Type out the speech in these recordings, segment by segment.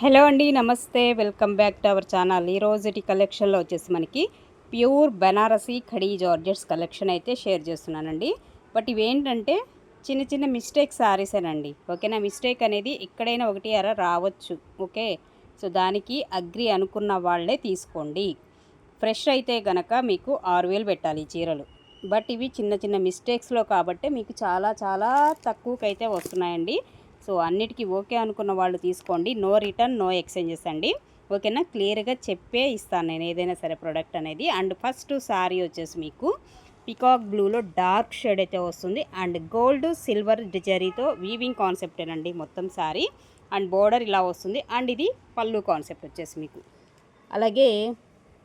Hello అండి నమస్తే. Welcome back to our channel. ఈరోజుటి కలెక్షన్లో వచ్చేసి మనకి pure Banarasi khaddi georgettes collection అయితే షేర్ చేస్తున్నానండి. బట్ ఇవేంటంటే చిన్న చిన్న మిస్టేక్ శారీసేనండి ఓకేనా? మిస్టేక్ అనేది ఎక్కడైనా ఒకటి అర రావచ్చు. ఓకే? సో దానికి అగ్రి అనుకున్న వాళ్ళే తీసుకోండి. ఫ్రెష్ అయితే గనక మీకు ఆరు వేలు పెట్టాలి చీరలు. బట్ ఇవి చిన్న చిన్న మిస్టేక్స్లో కాబట్టి మీకు చాలా చాలా తక్కువకైతే వస్తున్నాయండి. సో అన్నిటికీ ఓకే అనుకున్న వాళ్ళు తీసుకోండి. నో రిటర్న్ నో ఎక్స్చేంజెస్ అండి. ఓకేనా? క్లియర్గా చెప్పే ఇస్తాను నేను ఏదైనా సరే ప్రోడక్ట్ అనేది. అండ్ ఫస్ట్ శారీ వచ్చేసి మీకు పికాక్ బ్లూలో డార్క్ షేడ్ అయితే వస్తుంది. అండ్ గోల్డ్ సిల్వర్ జరీతో వీవింగ్ కాన్సెప్టేనండి మొత్తం శారీ అండ్ బోర్డర్ ఇలా వస్తుంది. అండ్ ఇది పళ్ళు కాన్సెప్ట్ వచ్చేసి మీకు. అలాగే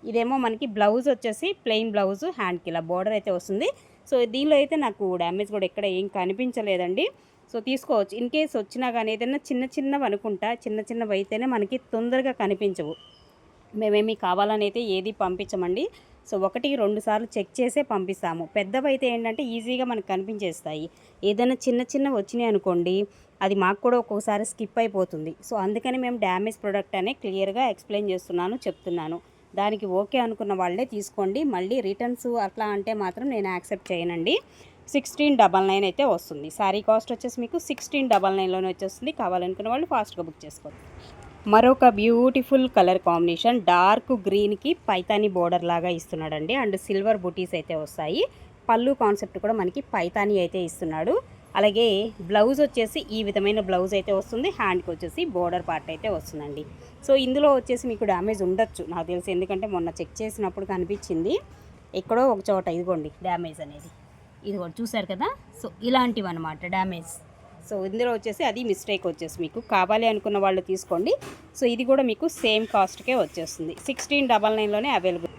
ఇదేమో మనకి బ్లౌజ్ వచ్చేసి ప్లెయిన్ బ్లౌజ్ హ్యాండ్కి ఇలా బోర్డర్ అయితే వస్తుంది. సో దీనిలో అయితే నాకు డ్యామేజ్ కూడా ఎక్కడ ఏం కనిపించలేదండి. సో తీసుకోవచ్చు. ఇన్ కేస్ వచ్చినా కానీ ఏదైనా చిన్న చిన్నవి అనుకుంటా చిన్న చిన్నవి అయితేనే మనకి తొందరగా కనిపించవు. మేమేమి కావాలని అయితే ఏది పంపించమండి. సో ఒకటి రెండు సార్లు చెక్ చేసే పంపిస్తాము. పెద్దవి అయితే ఏంటంటే ఈజీగా మనకు కనిపించేస్తాయి. ఏదైనా చిన్న చిన్నవి వచ్చినాయి అనుకోండి అది మాకు కూడా ఒక్కొక్కసారి స్కిప్ అయిపోతుంది. సో అందుకని మేము డ్యామేజ్ ప్రోడక్ట్ అనే క్లియర్గా ఎక్స్ప్లెయిన్ చేస్తున్నాను చెప్తున్నాను. దానికి ఓకే అనుకున్న వాళ్ళే తీసుకోండి. మళ్ళీ రిటర్న్స్ అట్లా అంటే మాత్రం నేను యాక్సెప్ట్ చేయనండి. సిక్స్టీన్ డబల్ నైన్ అయితే వస్తుంది. శారీ కాస్ట్ వచ్చేసి మీకు సిక్స్టీన్ డబల్ నైన్లోనే వచ్చేస్తుంది. కావాలనుకున్న వాళ్ళు ఫాస్ట్గా బుక్ చేసుకోండి మరొక బ్యూటిఫుల్ కలర్ కాంబినేషన్ డార్క్ గ్రీన్కి పైతాని బోర్డర్ లాగా ఇస్తున్నాడండి. అండ్ సిల్వర్ బుటీస్ అయితే వస్తాయి. పళ్ళు కాన్సెప్ట్ కూడా మనకి పైతాని అయితే ఇస్తున్నాడు. అలాగే బ్లౌజ్ వచ్చేసి ఈ విధమైన బ్లౌజ్ అయితే వస్తుంది. హ్యాండ్కి వచ్చేసి బోర్డర్ పార్ట్ అయితే వస్తుందండి. సో ఇందులో వచ్చేసి మీకు డ్యామేజ్ ఉండొచ్చు. నాకు తెలిసి ఎందుకంటే మొన్న చెక్ చేసినప్పుడు కనిపించింది. ఎక్కడో ఒక చోట ఇదిగోండి డ్యామేజ్ అనేది. ఇది కూడా చూసారు కదా? సో ఇలాంటివి అనమాట డ్యామేజ్. సో ఇందులో వచ్చేసి అది మిస్టేక్ వచ్చేసి మీకు కావాలి అనుకున్న వాళ్ళు తీసుకోండి. సో ఇది కూడా మీకు సేమ్ కాస్ట్కే వచ్చేస్తుంది. సిక్స్టీన్ డబల్ నైన్లోనే అవైలబుల్.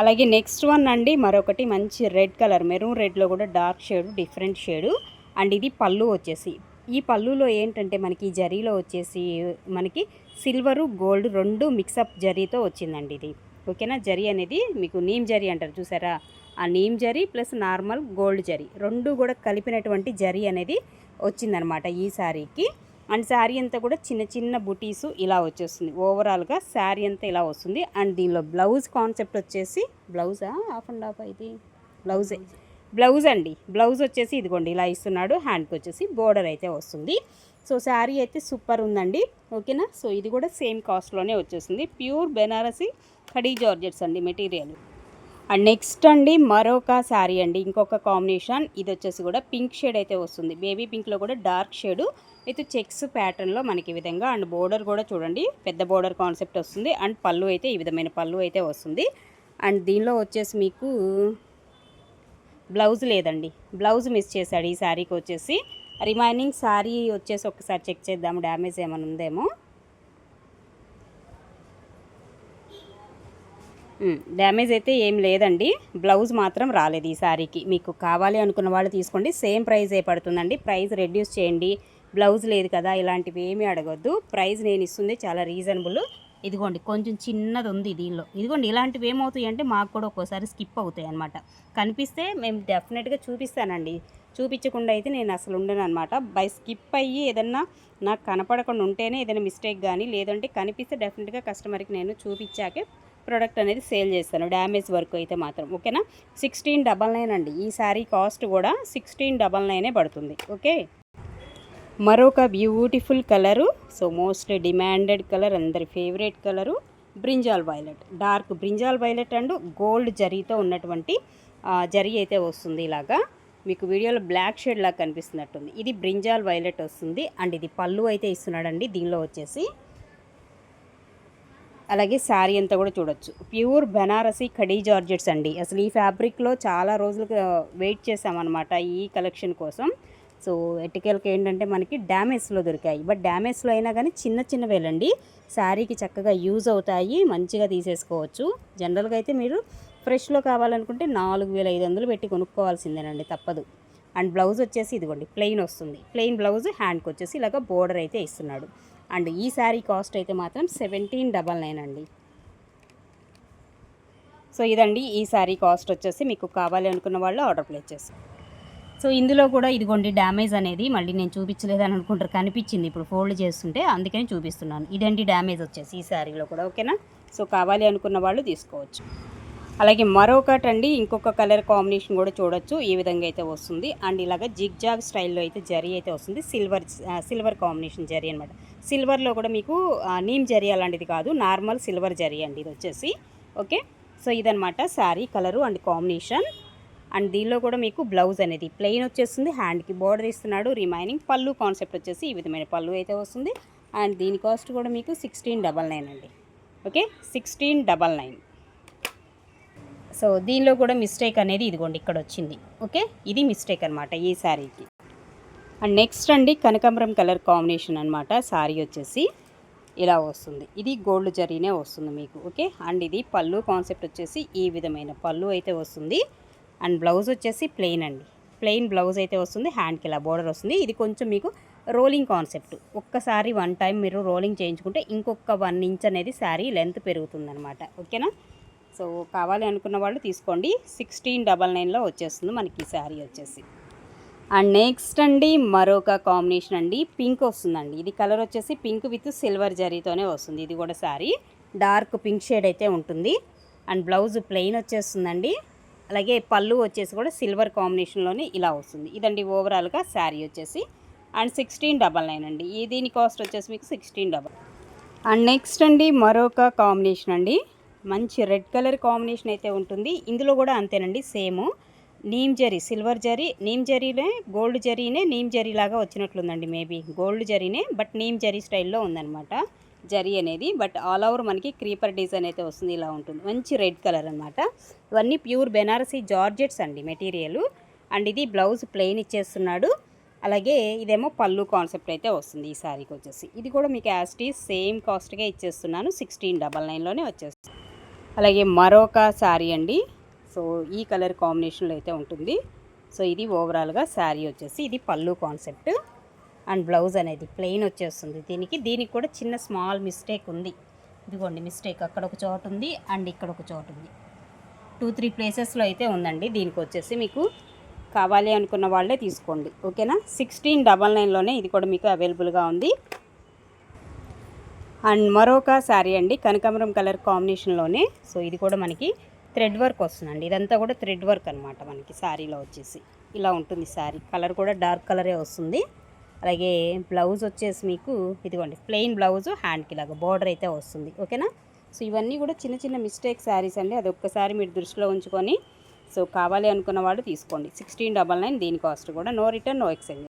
అలాగే నెక్స్ట్ వన్ అండి మరొకటి మంచి రెడ్ కలర్ మెరూన్ రెడ్లో కూడా dark shade different shade. And ఇది పళ్ళు వచ్చేసి. ఈ పళ్ళులో ఏంటంటే మనకి జరీలో వచ్చేసి మనకి సిల్వరు గోల్డ్ రెండు మిక్సప్ జరీతో వచ్చిందండి ఇది. ఓకేనా? జరీ అనేది మీకు నీమ్ జరీ అంటారు చూసారా? ఆ neem zari plus normal gold zari. రెండు కూడా కలిపినటువంటి జరీ అనేది వచ్చిందనమాట ఈ శారీకి అండ్ శారీ అంతా కూడా చిన్న చిన్న బుటీసు ఇలా వచ్చేస్తుంది. ఓవరాల్గా శారీ అంతా ఇలా వస్తుంది. అండ్ దీనిలో బ్లౌజ్ కాన్సెప్ట్ వచ్చేసి బ్లౌజా? హాఫ్ అండ్ హాఫ్ ఇది బ్లౌజే. బ్లౌజ్ అండి. బ్లౌజ్ వచ్చేసి ఇదిగోండి ఇలా ఇస్తున్నాడు. హ్యాండ్కి వచ్చేసి బోర్డర్ అయితే వస్తుంది. సో శారీ అయితే సూపర్ ఉందండి. ఓకేనా? సో ఇది కూడా సేమ్ కాస్ట్లోనే వచ్చేసింది ప్యూర్ బెనారసీ ఖడీ జార్జెట్స్ అండి మెటీరియల్. అండ్ నెక్స్ట్ అండి మరొక శారీ అండి. ఇంకొక కాంబినేషన్. ఇది వచ్చేసి కూడా పింక్ షేడ్ అయితే వస్తుంది. బేబీ పింక్లో కూడా డార్క్ షేడు. విత్ చెక్స్ ప్యాటర్న్లో మనకి ఈ విధంగా అండ్ బోర్డర్ కూడా చూడండి. పెద్ద బోర్డర్ కాన్సెప్ట్ వస్తుంది. అండ్ పళ్ళు అయితే ఈ విధమైన పళ్ళు అయితే వస్తుంది. అండ్ దీనిలో వచ్చేసి మీకు బ్లౌజ్ లేదండి. బ్లౌజ్ మిస్ చేశాడు ఈ శారీకి వచ్చేసి. రిమైనింగ్ శారీ వచ్చేసి ఒకసారి చెక్ చేద్దాము. డ్యామేజ్ ఏమైనా ఉందేమో. డ్యామేజ్ అయితే ఏం లేదండి. బ్లౌజ్ మాత్రం రాలేదు ఈ శారీకి మీకు కావాలి అనుకున్న వాళ్ళు తీసుకోండి. సేమ్ ప్రైస్ ఏ పడుతుందండి. ప్రైస్ రెడ్యూస్ చేయండి. బ్లౌజ్ లేదు కదా ఇలాంటివి ఏమీ అడగొద్దు. ప్రైస్ నేను ఇస్తుంది చాలా రీజనబుల్. ఇదిగోండి కొంచెం చిన్నది ఉంది దీనిలో. ఇదిగోండి ఇలాంటివి ఏమవుతాయి అంటే మాకు కూడా ఒక్కోసారి స్కిప్ అవుతాయి అనమాట కనిపిస్తే మేము డెఫినెట్గా చూపిస్తానండి. చూపించకుండా అయితే నేను అసలు ఉండను అనమాట బై స్కిప్ అయ్యి ఏదన్నా నాకు కనపడకుండా ఉంటేనే ఏదైనా మిస్టేక్ కానీ లేదంటే కనిపిస్తే డెఫినెట్గా కస్టమర్కి నేను చూపించాకే ప్రోడక్ట్ అనేది సేల్ చేస్తాను. డ్యామేజ్ వర్క్ అయితే మాత్రం ఓకేనా సిక్స్టీన్ డబల్ నైన్ అండి. ఈ శారీ కాస్ట్ కూడా సిక్స్టీన్ డబల్ నైనే పడుతుంది ఓకే మరొక beautiful colour so most demanded colour అందరి favourite colour brinjal violet dark brinjal violet and gold జరీతో ఉన్నటువంటి జరీ అయితే వస్తుంది ఇలాగా. మీకు వీడియోలో బ్లాక్ షేడ్ లాగా కనిపిస్తున్నట్టుంది. ఇది బ్రింజాల్ వైలెట్ వస్తుంది. అండ్ ఇది పళ్ళు అయితే ఇస్తున్నాడండి. దీనిలో వచ్చేసి అలాగే శారీ అంతా కూడా చూడొచ్చు. ప్యూర్ బెనారసీ కడీ జార్జెట్స్ అండి. అసలు ఈ ఫ్యాబ్రిక్లో చాలా రోజులు వెయిట్ చేసామన్నమాట ఈ కలెక్షన్ కోసం. సో ఎటికల్కి ఏంటంటే మనకి డ్యామేజ్లో దొరికాయి. బట్ డ్యామేజ్లో అయినా కానీ చిన్న చిన్న వేలండి. శారీకి చక్కగా యూజ్ అవుతాయి. మంచిగా తీసేసుకోవచ్చు. జనరల్గా అయితే మీరు ఫ్రెష్లో కావాలనుకుంటే నాలుగు వేల ఐదు వందలు పెట్టి కొనుక్కోవాల్సిందేనండి. తప్పదు. అండ్ బ్లౌజ్ వచ్చేసి ఇదిగోండి ప్లెయిన్ వస్తుంది. ప్లెయిన్ బ్లౌజ్ హ్యాండ్కి వచ్చేసి ఇలాగ బోర్డర్ అయితే ఇస్తున్నాడు. అండ్ ఈ శారీ కాస్ట్ అయితే మాత్రం సెవెంటీన్ డబల్ నైన్ అండి. సో ఇదండి ఈ శారీ కాస్ట్ వచ్చేసి మీకు కావాలి అనుకున్న వాళ్ళు ఆర్డర్ ప్లేస్ చేసి సో ఇందులో కూడా ఇదిగోండి డ్యామేజ్ అనేది మళ్ళీ నేను చూపించలేదని అనుకుంటారు కనిపించింది ఇప్పుడు ఫోల్డ్ చేస్తుంటే అందుకని చూపిస్తున్నాను. ఇదండి డ్యామేజ్ వచ్చేసి ఈ శారీలో కూడా ఓకేనా? సో కావాలి అనుకున్న వాళ్ళు తీసుకోవచ్చు. అలాగే మరొకటి అండి ఇంకొక కలర్ కాంబినేషన్ కూడా చూడొచ్చు. ఈ విధంగా అయితే వస్తుంది. అండ్ ఇలాగ జిగ్ జాగ్ స్టైల్లో అయితే జరీ అయితే వస్తుంది. సిల్వర్ సిల్వర్ కాంబినేషన్ జరీ అనమాట సిల్వర్లో కూడా మీకు నీమ్ జరీ అలాంటిది కాదు. నార్మల్ సిల్వర్ జరీ అండి ఇది వచ్చేసి. ఓకే? సో ఇదనమాట sari colour and combination and దీనిలో కూడా మీకు బ్లౌజ్ అనేది ప్లెయిన్ వచ్చేస్తుంది. హ్యాండ్కి బోర్డర్ ఇస్తున్నాడు. రిమైనింగ్ పళ్ళు కాన్సెప్ట్ వచ్చేసి ఈ విధమైన పళ్ళు అయితే వస్తుంది. అండ్ దీని కాస్ట్ కూడా మీకు సిక్స్టీన్ డబల్ నైన్ అండి. Okay? Sixteen double nine. So దీనిలో కూడా మిస్టేక్ అనేది ఇదిగోండి ఇక్కడ వచ్చింది. ఓకే? ఇది మిస్టేక్ అనమాట ఈ శారీకి. అండ్ నెక్స్ట్ అండి కనకాంబరం కలర్ కాంబినేషన్ అనమాట శారీ వచ్చేసి ఇలా వస్తుంది. ఇది గోల్డ్ జరీనే వస్తుంది మీకు. ఓకే? అండ్ ఇది పళ్ళు కాన్సెప్ట్ వచ్చేసి ఈ విధమైన పళ్ళు అయితే వస్తుంది. అండ్ బ్లౌజ్ వచ్చేసి ప్లెయిన్ అండి. ప్లెయిన్ బ్లౌజ్ అయితే వస్తుంది. హ్యాండ్కి ఇలా బోర్డర్ వస్తుంది. ఇది కొంచెం మీకు రోలింగ్ కాన్సెప్ట్. ఒక్కసారి వన్ టైం మీరు రోలింగ్ చేయించుకుంటే ఇంకొక వన్ ఇంచ్ అనేది శారీ లెంత్ పెరుగుతుందనమాట ఓకేనా? సో కావాలి అనుకున్న వాళ్ళు తీసుకోండి. సిక్స్టీన్ డబల్ నైన్లో వచ్చేస్తుంది మనకి ఈ శారీ వచ్చేసి. అండ్ నెక్స్ట్ అండి మరొక కాంబినేషన్ అండి. పింక్ వస్తుందండి. ఇది కలర్ వచ్చేసి పింక్ విత్ సిల్వర్ జరీతోనే వస్తుంది. ఇది కూడా శారీ. డార్క్ పింక్ షేడ్ అయితే ఉంటుంది. అండ్ బ్లౌజ్ ప్లెయిన్ వచ్చేస్తుందండి. అలాగే పళ్ళు వచ్చేసి కూడా సిల్వర్ కాంబినేషన్లోనే ఇలా వస్తుంది. ఇదండి ఓవరాల్గా శారీ వచ్చేసి. అండ్ సిక్స్టీన్ డబల్ నైన్ అండి. ఈ దీని కాస్ట్ వచ్చేసి మీకు సిక్స్టీన్ డబల్. అండ్ నెక్స్ట్ అండి మరొక కాంబినేషన్ అండి. మంచి రెడ్ కలర్ కాంబినేషన్ అయితే ఉంటుంది. ఇందులో కూడా అంతేనండి సేమ్. నీమ్ జరీ సిల్వర్ జరీ. నీమ్ జరీనే గోల్డ్ జరీనే నీమ్ జరీ లాగా వచ్చినట్లుందండి మేబీ. గోల్డ్ జరీనే బట్ నీమ్ జరీ స్టైల్లో ఉందన్నమాట జరీ అనేది. బట్ ఆల్ ఓవర్ మనకి క్రీపర్ డిజైన్ అయితే వస్తుంది ఇలా ఉంటుంది. మంచి రెడ్ కలర్ అనమాట ఇవన్నీ ప్యూర్ బెనారసీ జార్జెట్స్ అండి మెటీరియల్. అండ్ ఇది బ్లౌజ్ ప్లెయిన్ ఇచ్చేస్తున్నాడు. అలాగే ఇదేమో పళ్ళు కాన్సెప్ట్ అయితే వస్తుంది ఈ శారీకి వచ్చేసి. ఇది కూడా మీకు యాస్టీ సేమ్ కాస్ట్గా ఇచ్చేస్తున్నాను. సిక్స్టీన్ డబల్ నైన్లోనే వచ్చేస్తుంది. అలాగే మరొక శారీ అండి. సో ఈ కలర్ కాంబినేషన్లో అయితే ఉంటుంది. సో ఇది ఓవరాల్గా శారీ వచ్చేసి ఇది పళ్ళు కాన్సెప్ట్. అండ్ బ్లౌజ్ అనేది ప్లెయిన్ వచ్చేస్తుంది దీనికి. దీనికి కూడా చిన్న స్మాల్ మిస్టేక్ ఉంది. ఇదిగోండి మిస్టేక్. అక్కడ ఒక చోటు ఉంది అండ్ ఇక్కడ ఒక చోటు ఉంది. టూ త్రీ ప్లేసెస్లో అయితే ఉందండి. దీనికి వచ్చేసి మీకు కావాలి అనుకున్న వాళ్ళే తీసుకోండి. ఓకేనా? సిక్స్టీన్ డబల్ నైన్లోనే ఇది కూడా మీకు అవైలబుల్గా ఉంది. అండ్ మరొక శారీ అండి కనకాంబరం కలర్ కాంబినేషన్లోనే. సో ఇది కూడా మనకి థ్రెడ్ వర్క్ వస్తుందండి. ఇదంతా కూడా థ్రెడ్ వర్క్ అనమాట మనకి శారీలో వచ్చేసి. ఇలా ఉంటుంది శారీ. కలర్ కూడా డార్క్ కలరే వస్తుంది. అలాగే బ్లౌజ్ వచ్చేసి మీకు ఇదిగోండి ప్లెయిన్ బ్లౌజ్ హ్యాండ్కి ఇలాగ బార్డర్ అయితే వస్తుంది. ఓకేనా? సో ఇవన్నీ కూడా చిన్న చిన్న మిస్టేక్ శారీస్ అండి. అది ఒక్కసారి మీరు దృష్టిలో ఉంచుకొని సో కావాలి అనుకున్న వాళ్ళు తీసుకోండి. సిక్స్టీన్ డబల్ నైన్ దీని కాస్ట్ కూడా. No return no exchange.